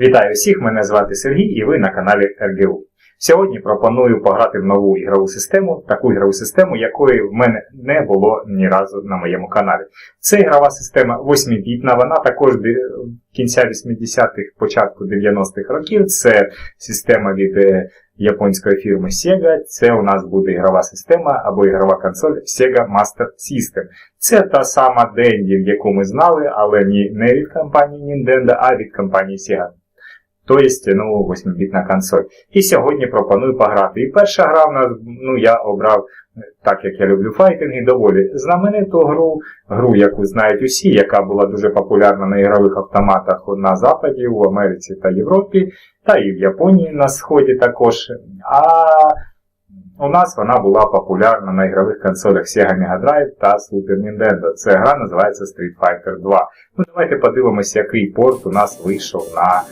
Вітаю всіх, мене звати Сергій і ви на каналі РГУ. Сьогодні пропоную пограти в нову ігрову систему, таку ігрову систему, якої в мене не було ні разу на моєму каналі. Це ігрова система 8-бітна, вона також кінця 80-х, початку 90-х років. Це система від е, японської фірми Sega. Це у нас буде ігрова система або ігрова консоль Sega Master System. Це та сама Dendy, яку ми знали, але не від компанії Nintendo, а від компанії Sega. Тобто, ну, 8-бітна консоль. І сьогодні пропоную пограти. І перша гра в нас, ну, я обрав, так як я люблю файтинги, доволі знамениту гру, гру, яку знають усі, яка була дуже популярна на ігрових автоматах на Западі, у Америці та Європі, та і в Японії на Сході також. А у нас вона була популярна на ігрових консолях Sega Mega Drive та Super Nintendo. Ця гра називається Street Fighter 2. Ну, давайте подивимося, який порт у нас вийшов на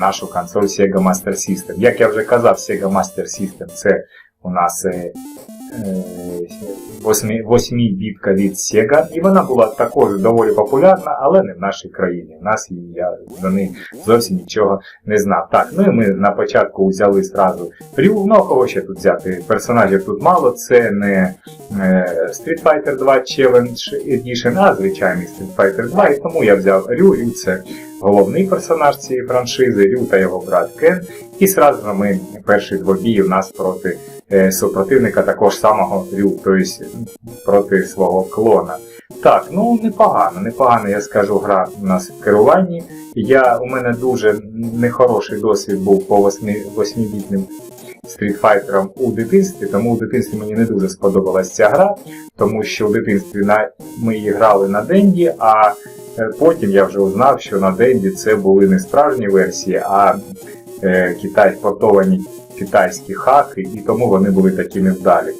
нашу консоль Sega Master System. Як я вже казав, Sega Master System це у нас е, е, 8 бітка від Sega, і вона була також доволі популярна, але не в нашій країні. В нас її я за неї зовсім нічого не знав. Так, ну і ми на початку взяли зразу Рю, ну а кого ще тут взяти? Персонажів тут мало, це не е, Street Fighter 2 Challenge Edition, а звичайний Street Fighter 2, і тому я взяв Рю, Рю це головний персонаж цієї франшизи, Рю та його брат Кен. І зразу ми перший двобій у нас проти е, супротивника також самого Рю, тобто проти свого клона. Так, ну непогано, непогано, я скажу, гра у нас в керуванні. Я, у мене дуже нехороший досвід був по 8-бітним стрітфайтерам у дитинстві, тому у дитинстві мені не дуже сподобалась ця гра, тому що в дитинстві на, ми її грали на Денді, а е, потім я вже узнав, що на Денді це були не справжні версії, а е, китай, портовані китайські хаки, і тому вони були такі невдалі.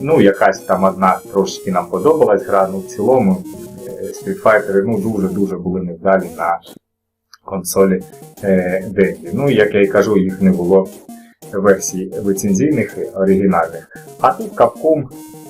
Ну, якась там одна трошки нам подобалась гра, ну в цілому е, Street Fighter ну, дуже-дуже були невдалі на консолі е, Денді. Ну, як я і кажу, їх не було версій лицензійних і оригінальних. А тут Capcom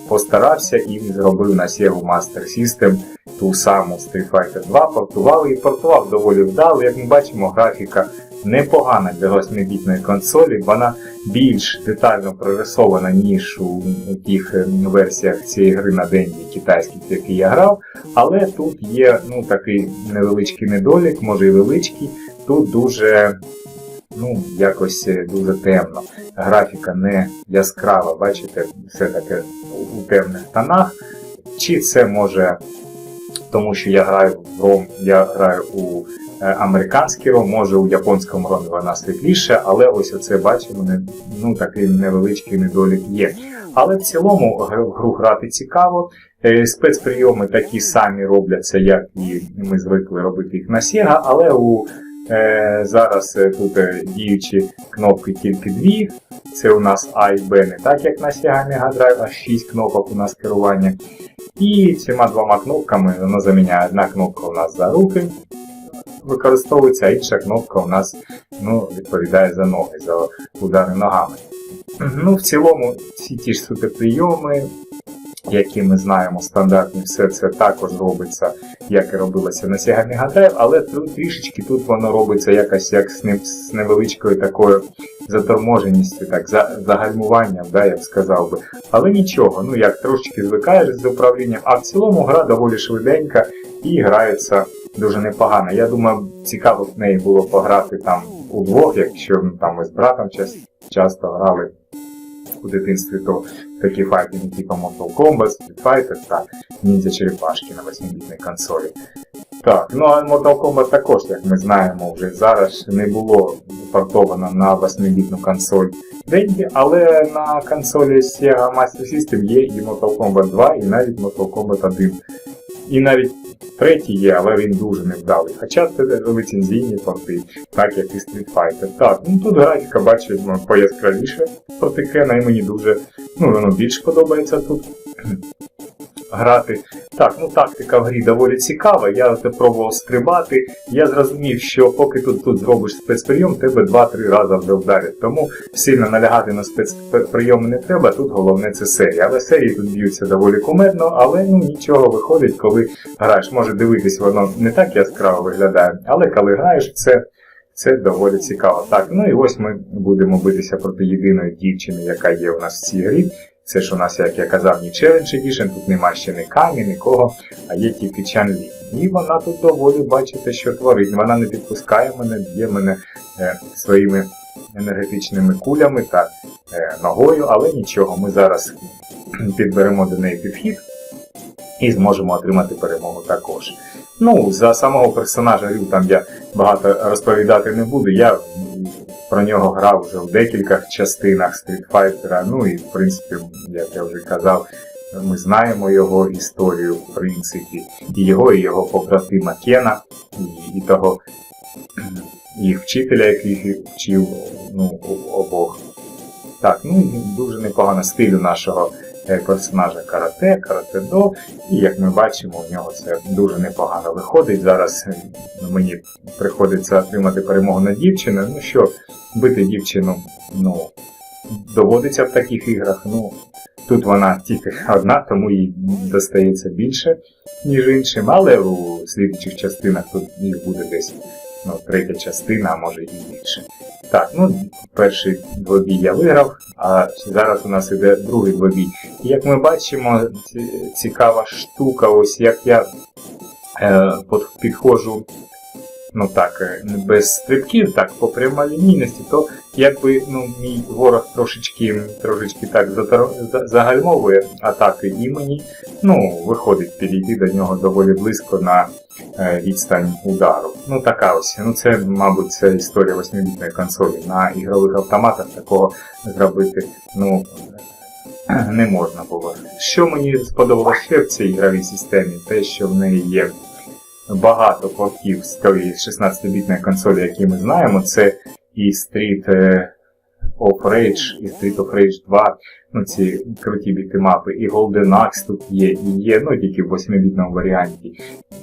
постарався і зробив на Sega Master System ту саму Street Fighter 2, портував і портував доволі вдало. Як ми бачимо, графіка непогана для 8-бітної консолі, вона більш детально прорисована, ніж у тих е, версіях цієї гри на денді китайських, які я грав. Але тут є ну, такий невеличкий недолік, може і величкий. Тут дуже ну, якось е, дуже темно. Графіка не яскрава, бачите, все таке у темних тонах. Чи це може, тому що я граю в ROM, я граю у е, американський ROM, може у японському ROM вона світліше, але ось оце бачимо, не- ну такий невеличкий недолік є. Але в цілому в гру грати цікаво. Е, Спецприйоми такі самі робляться, як і ми звикли робити їх на Sega, але у Е, зараз е, тут діючі кнопки тільки дві. Це у нас А і Б не так, як на Sega Mega Drive, а 6 кнопок у нас керування. І цими двома кнопками воно заміняє одна кнопка у нас за руки використовується, а інша кнопка у нас ну, відповідає за ноги, за удари ногами. Ну, в цілому, всі ті ж суперприйоми, які ми знаємо, стандартні, все це також робиться, як і робилося на Sega Mega Drive, але трішечки тут воно робиться якось як з, невеличкою такою заторможеністю, так, за, загальмуванням, да, я б сказав би. Але нічого, ну як трошечки звикаєш з управлінням, а в цілому гра доволі швиденька і грається дуже непогано. Я думаю, цікаво в неї було пограти там удвох, якщо ну, там ми з братом час, часто грали у дитинстві, то такі файтинги, типу Mortal Kombat, Street Fighter та Ninja Черепашки на 8-бітній консолі. Так, ну а Mortal Kombat також, як ми знаємо, вже зараз не було портовано на 8-бітну консоль Денді, але на консолі Sega Master System є і Mortal Kombat 2, і навіть Mortal Kombat 1. І навіть третій є, але він дуже невдалий. Хоча це лицензійні порти, так як і Street Fighter. Так, ну тут графіка бачимо пояскравіше проти Кена, і мені дуже, ну воно більш подобається тут грати. Так, ну тактика в грі доволі цікава. Я пробував стрибати. Я зрозумів, що поки тут, тут зробиш спецприйом, тебе 2-3 рази вже вдарять. Тому сильно налягати на спецприйоми не треба. Тут головне це серія. Але серії тут б'ються доволі кумедно, але ну нічого виходить, коли граєш. Може дивитись, воно не так яскраво виглядає, але коли граєш, це. Це доволі цікаво. Так, ну і ось ми будемо битися проти єдиної дівчини, яка є у нас в цій грі. Це ж у нас, як я казав, ні Challenge Edition, тут нема ще ні камі, нікого, а є тільки Чан Лі. І вона тут доволі, бачите, що творить. Вона не підпускає мене, б'є мене е, своїми енергетичними кулями та е, ногою, але нічого, ми зараз підберемо до неї підхід і зможемо отримати перемогу також. Ну, за самого персонажа Рю там я багато розповідати не буду. Я про нього грав вже в декількох частинах Fighter, ну і в принципі, як я вже казав, ми знаємо його історію, в принципі, і його, і його побратима Кена, і, і того їх вчителя, який вчив ну, обох. Так, ну дуже непогано стилю нашого персонажа карате, карате-до, і як ми бачимо, у нього це дуже непогано виходить. Зараз е, мені приходиться отримати перемогу над дівчиною. Ну що, бити дівчину, ну, доводиться в таких іграх. Ну, тут вона тільки одна, тому їй достається більше, ніж іншим, але у слідуючих частинах тут їх буде десь ну, третя частина, а може і більше. Так, ну перший двобій я виграв, а зараз у нас іде другий двобій. І як ми бачимо, цікава штука, ось як я е, підходжу, ну так, е, без стрибків, так, по прямолінійності, то якби ну, мій ворог трошечки, трошечки так загальмовує атаки і мені, ну, виходить підійти до нього доволі близько на відстань удару. Ну така ось. Ну це, мабуть, це історія 8-бітної консолі. На ігрових автоматах такого зробити ну, не можна було. Що мені сподобалося ще в цій ігровій системі, те, що в неї є багато портів з тої 16-бітної консолі, які ми знаємо, це і Street е, of Rage, і Street of Rage 2, ну ці круті бітимапи, і Golden Axe тут є, і є, ну тільки в 8-бітному варіанті.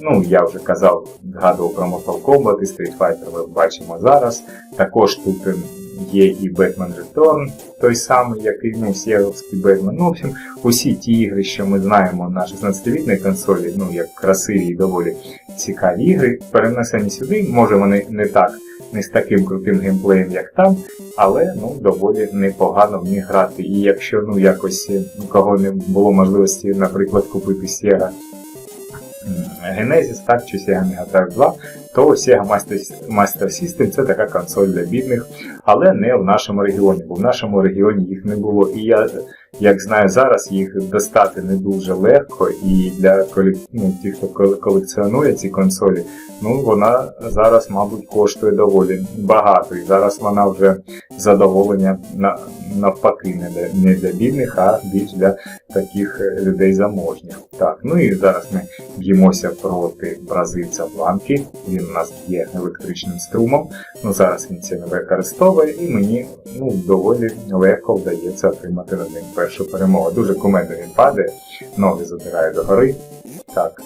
Ну, я вже казав, згадував про Mortal Kombat і Street Fighter ми бачимо зараз. Також тут ем, є і Batman Return, той самий, який ну, сєровський Batman. Ну, в общем, усі ті ігри, що ми знаємо на 16-бітній консолі, ну, як красиві і доволі цікаві ігри, перенесені сюди. Може вони не так, не з таким крутим геймплеєм, як там, але ну, доволі непогано в них грати. І якщо ну, якось е, у кого не було можливості, наприклад, купити Sega Genesis, так, чи Sega Mega Drive 2, то Sega Master, Master System це така консоль для бідних, але не в нашому регіоні, бо в нашому регіоні їх не було. І я, як знаю зараз, їх достати не дуже легко, і для ну, тих, хто колекціонує ці консолі, ну вона зараз, мабуть, коштує доволі багато. І зараз вона вже задоволення на, навпаки не для, не для бідних, а більш для таких е, людей заможніх. Так, ну і зараз ми б'ємося проти бразильця Бланки. Він у нас є електричним струмом. Ну зараз він це не використовує, і мені ну, доволі легко вдається отримати над ним першу перемогу. Дуже кумедно він падає, ноги задирає догори. Так.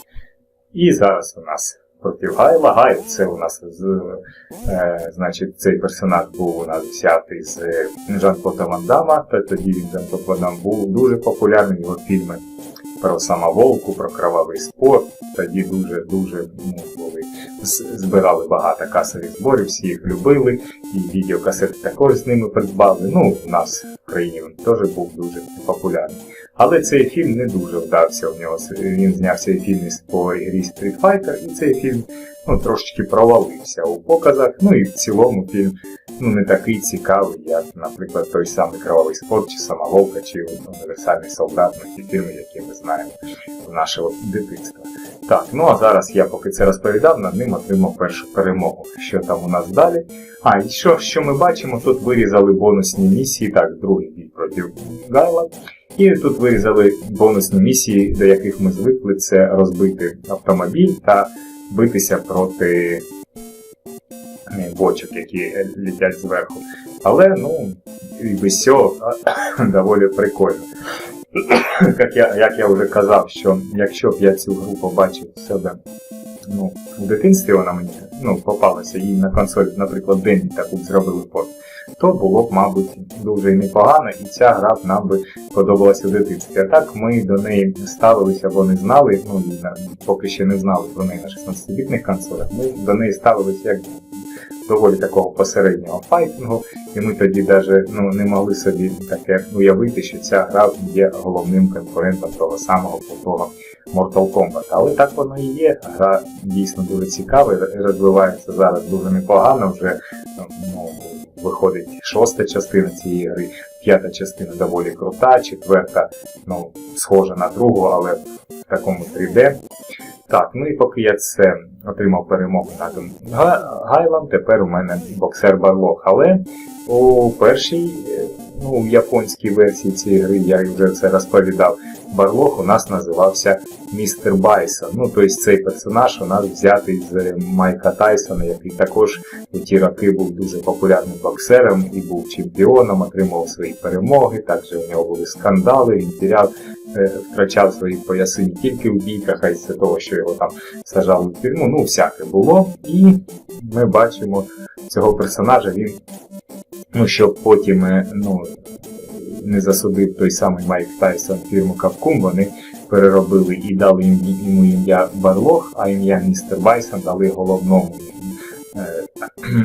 І зараз у нас проти Гайла. Гайл це у нас з, е, значить, цей персонаж був у нас взятий з Жан-Клода Ван Дамма, та тоді він Жан-Клод був дуже популярний його фільми про самоволку, про кровавий спорт. Тоді дуже-дуже ну, були, збирали багато касових зборів, всі їх любили, і відеокасети також з ними придбали. Ну, у нас в країні він теж був дуже популярний. Але цей фільм не дуже вдався у нього. Він знявся фільм по ігрі Street Fighter, і цей фільм ну, трошечки провалився у показах. Ну і в цілому фільм ну, не такий цікавий, як, наприклад, той самий Кровавий спорт, чи Самоволка, чи Універсальний солдат, ну, ті фільми, які ми знаємо з нашого дитинства. Так, ну а зараз я поки це розповідав, над ним отримав першу перемогу. Що там у нас далі? А, і що, що ми бачимо, тут вирізали бонусні місії, так, другий бій проти Гайла. І тут вирізали бонусні місії, до яких ми звикли, це розбити автомобіль та битися проти бочок, які літять зверху. Але, ну, і без доволі прикольно. Як я, як я вже казав, що якщо б я цю гру побачив в себе ну, в дитинстві, вона мені ну, попалася і на консолі, наприклад, Денні таку зробили порт, то було б, мабуть, дуже непогано, і ця гра б нам би подобалася в дитинстві. А так ми до неї ставилися, бо не знали, ну поки ще не знали про неї на 16-бітних консолях, ми до неї ставилися як доволі такого посереднього файтингу, і ми тоді навіть ну, не могли собі таке уявити, що ця гра є головним конкурентом того самого крутого Mortal Kombat. Але так воно і є. Гра дійсно дуже цікава розвивається зараз дуже непогано. Вже ну, виходить шоста частина цієї гри, п'ята частина доволі крута, четверта ну, схожа на другу, але в такому 3D. Так, ну і поки я це отримав перемогу над Га- Гайлом, тепер у мене боксер Барлок. Але у першій, е, ну, японській версії цієї гри, я вже це розповідав, Барлок у нас називався Містер Байсон. Ну, тобто цей персонаж у нас взятий з Майка Тайсона, який також у ті роки був дуже популярним боксером і був чемпіоном, отримував свої перемоги. Також у нього були скандали, він тіряв, втрачав свої пояси не тільки в бійках, а й з того, що його там сажали в тюрму. Ну, всяке було. І ми бачимо цього персонажа, він, ну, щоб потім е, ну, не засудив той самий Майк Тайсон фірму Капкум, вони переробили і дали їм- йому ім'я Барлох, а ім'я Містер Байсон дали головному е,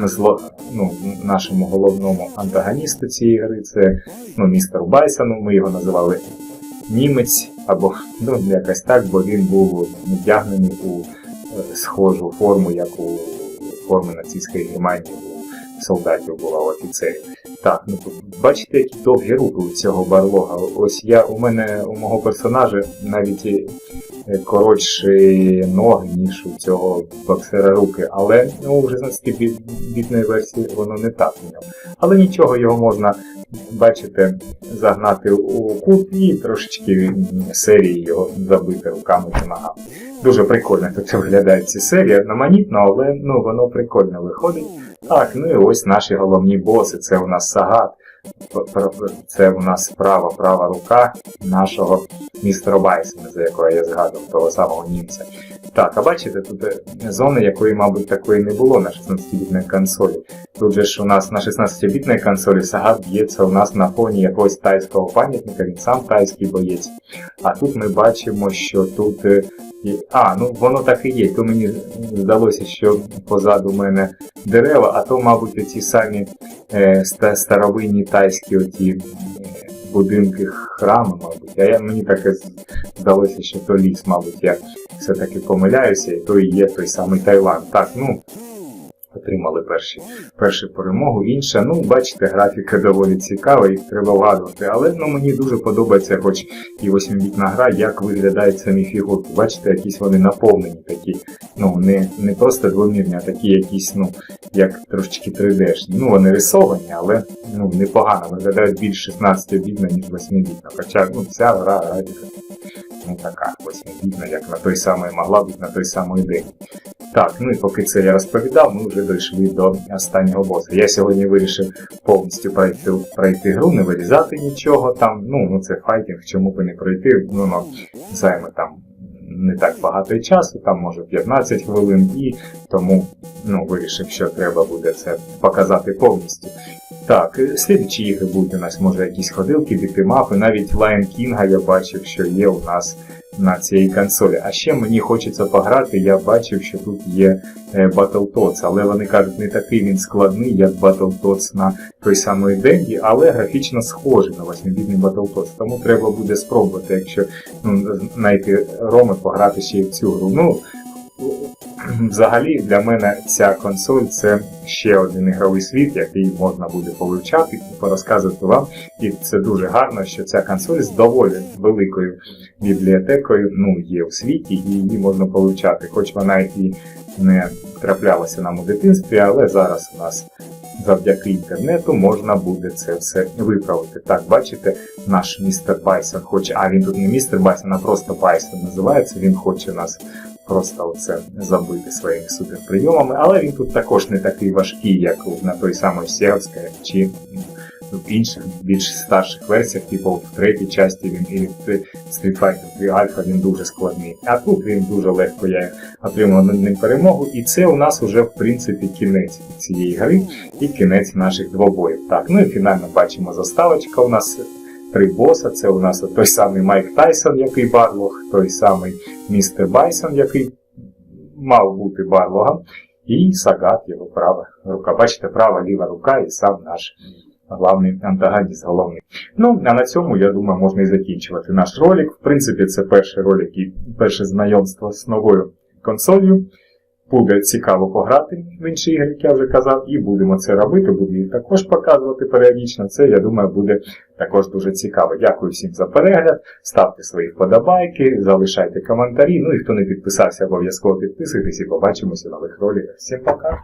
зло, ну, нашому головному антагоністу цієї гри. Це ну, містер Байсону. Ми його називали німець або ну, якось так, бо він був вдягнений у е, схожу форму, як у форми нацистської Германії солдатів була у офіцерів. Так, ну бачите, які довгі руки у цього барлога. Ось я у мене у мого персонажа навіть е, коротші ноги, ніж у цього боксера руки. Але ну, у 16-бітної версії воно не так у ньому. Але нічого, його можна, бачите, загнати у кут і трошечки серії його забити руками та ногами. Дуже прикольно тут виглядає ці серії, одноманітно, але ну, воно прикольно виходить. Так, ну і ось наші головні боси. Це у нас Сагат, це у нас права права рука нашого містера Байсона, за якого я згадував, того самого німця. Так, а бачите, тут е, зони, якої, мабуть, такої не було на 16-бітної консолі. Тут же ж у нас на 16-бітної консолі Сагат б'ється у нас на фоні якогось тайського пам'ятника, він сам тайський боєць. А тут ми бачимо, що тут. е, А, ну воно так і є. То мені здалося, що позаду мене дерева, а то, мабуть, оці самі е, старовинні тайські оті е, будинки храми, мабуть. А я, мені таке здалося, що то ліс, мабуть, я все-таки помиляюся, і то і є той самий Таїланд. Так, ну. Отримали перші, першу перемогу. Інша, ну, бачите, графіка доволі цікава, їх треба вгадувати. Але ну, мені дуже подобається, хоч і 8-бітна гра, як виглядають самі фігурки. Бачите, якісь вони наповнені такі, ну, не, не просто двомірні, а такі якісь, ну, як трошечки 3D-шні. Ну, вони рисовані, але ну, непогано. Виглядають більш 16-бітно, ніж 8-бітна. Хоча ну, ця гра графіка ну, така 8-бітна, як на той самий могла бути на той самий день. Так, ну і поки це я розповідав, ми вже дійшли до останнього боса. Я сьогодні вирішив повністю пройти, пройти гру, не вирізати нічого там. Ну, ну це файтинг, чому б і не пройти, ну, ну займе там не так багато часу, там може 15 хвилин, і тому ну, вирішив, що треба буде це показати повністю. Так, е, слідчі ігри будуть у нас, може, якісь ходилки, бітимапи, навіть Лайн Кінга я бачив, що є у нас на цій консолі. А ще мені хочеться пограти, я бачив, що тут є е, Battletoads, але вони кажуть, не такий він складний, як Battletoads на той самий Денді, але графічно схожий на 8-бітний Battletoads. Тому треба буде спробувати, якщо ну, знайти роми, пограти ще й в цю гру. Ну, Взагалі для мене ця консоль це ще один ігровий світ, який можна буде повивчати і порозказувати вам. І це дуже гарно, що ця консоль з доволі великою бібліотекою ну, є у світі, і її можна повивчати. Хоч вона і не траплялася нам у дитинстві, але зараз у нас завдяки інтернету можна буде це все виправити. Так, бачите, наш містер Байсон хоче, а він тут не містер Байсон, а просто Байсон називається. Він хоче нас просто оце забити своїми суперприйомами, але він тут також не такий важкий, як на той самій Сєвській чи в інших більш старших версіях, типу в третій часті він і Street Fighter 3 Alpha він дуже складний. А тут він дуже легко я отримав над ним перемогу, і це у нас вже в принципі кінець цієї гри і кінець наших двобоїв. Так, ну і фінально бачимо заставочка у нас. Три боса, це у нас той самий Майк Тайсон, який Барлог, той самий містер Байсон, який мав бути Барлогом. І Сагат, його права рука. Бачите, права, ліва рука і сам наш главний антагоніст, головний. Ну, а на цьому, я думаю, можна і закінчувати наш ролик. В принципі, це перший ролик і перше знайомство з новою консолью. Буде цікаво пограти в інші ігри, як я вже казав, і будемо це робити, буду їх також показувати періодично. Це, я думаю, буде також дуже цікаво. Дякую всім за перегляд. Ставте свої вподобайки, залишайте коментарі. Ну і хто не підписався, обов'язково підписуйтесь і побачимося в нових роликах. Всім пока!